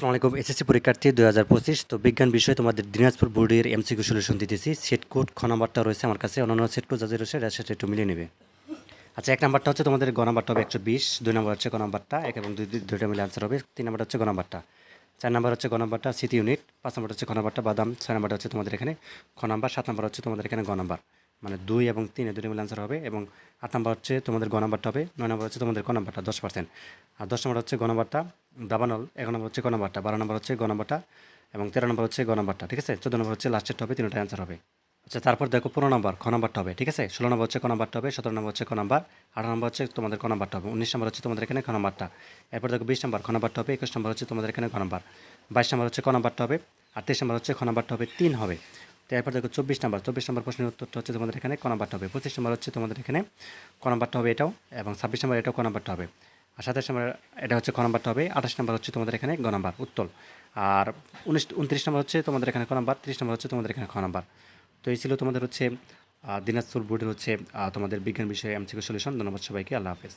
আসসালামু আলাইকুম, এসএসসি পরীক্ষার্থী দুই হাজার পঁচিশ, তো বিজ্ঞান বিষয়ে তোমাদের দিনাজপুর বোর্ডের এমসিকিউ সলিউশন দিতেছি। সেট কোড খ নাম্বারটা রয়েছে আমার কাছে, অন্যান্য সেট কোড যাদের রয়েছে সাথে একটু মিলিয়ে নেবে। আচ্ছা এক নাম্বারটা হচ্ছে তোমাদের গ নাম্বারটা হবে একশো বিশ, দুই নাম্বার হচ্ছে গ নাম্বারটা, এক এবং দুই, দুই- দুইটা মিলে আনসার হবে, তিন নাম্বারটা হচ্ছে গ নাম্বারটা। চার নাম্বার হচ্ছে গ নাম্বারটা সিটি ইউনিট পাঁচ নাম্বার হচ্ছে খ নাম্বারটা, বাদাম, ছয় নাম্বারটা হচ্ছে তোমাদের এখানে খ নাম্বার, সাত নাম্বার হচ্ছে তোমাদের এখানে গ নাম্বার। মানে দুই এবং তিনে দুটো মিলে আনসার হবে এবং আট নম্বর হচ্ছে তোমাদের গ নাম্বারটা হবে নয় নম্বর হচ্ছে তোমাদের ক নাম্বারটা দশ পার্সেন্ট আর দশ নম্বর হচ্ছে গ দাবানল এগারো নম্বর হচ্ছে ক নাম্বারটা বারো নম্বর হচ্ছে গ নাম্বারটা এবং তেরো নম্বর হচ্ছে গ নাম্বারটা ঠিক আছে চোদ্দ নম্বর হচ্ছে লাস্টেরটা হবে তিনটা অ্যান্সার হবে আচ্ছা তারপর দেখো পনেরো নম্বর খ নাম্বারটা হবে ঠিক আছে ষোলো নম্বর হচ্ছে ক নাম্বারটা হবে সতেরো নম্বর হচ্ছে ক নাম্বার আঠারো নম্বর হচ্ছে তোমাদের ক নাম্বারটা হবে উনিশ নম্বর হচ্ছে তোমাদের এখানে খ নাম্বারটা এরপর দেখো বিশ নম্বর খ নাম্বারটা হবে একুশ নম্বর হচ্ছে তোমাদের এখানে খ নাম্বার বাইশ নম্বর হচ্ছে ক নাম্বারটা হবে আর তেইশ নম্বর হচ্ছে খ নাম্বারটা হবে তিন হবে এরপর দেখো চব্বিশ নম্বর চব্বিশ নম্বর প্রশ্নের উত্তরটা হচ্ছে তোমাদের এখানে, ক হবে? পঁচিশ নম্বর হচ্ছে তোমাদের এখানে, ক নাম্বারটা হবে এটাও, এবং ছাব্বিশ নম্বর এটাও ক হবে। আর সাতাশ নম্বর এটা হচ্ছে খ নাম্বারটা হবে, আঠাশ নম্বর হচ্ছে তোমাদের এখানে গ নাম্বার, উত্তর। আর উনিশ, উনত্রিশ নম্বর হচ্ছে তোমাদের এখানে ক তিরিশ নম্বর হচ্ছে তোমাদের এখানে খ নাম্বার। তো এই ছিল তোমাদের হচ্ছে দিনাজপুর বোর্ডের হচ্ছে তোমাদের বিজ্ঞান বিষয়ে এমসিকিউ সলিউশন ধন্যবাদ সবাইকে, আল্লাহ হাফেজ।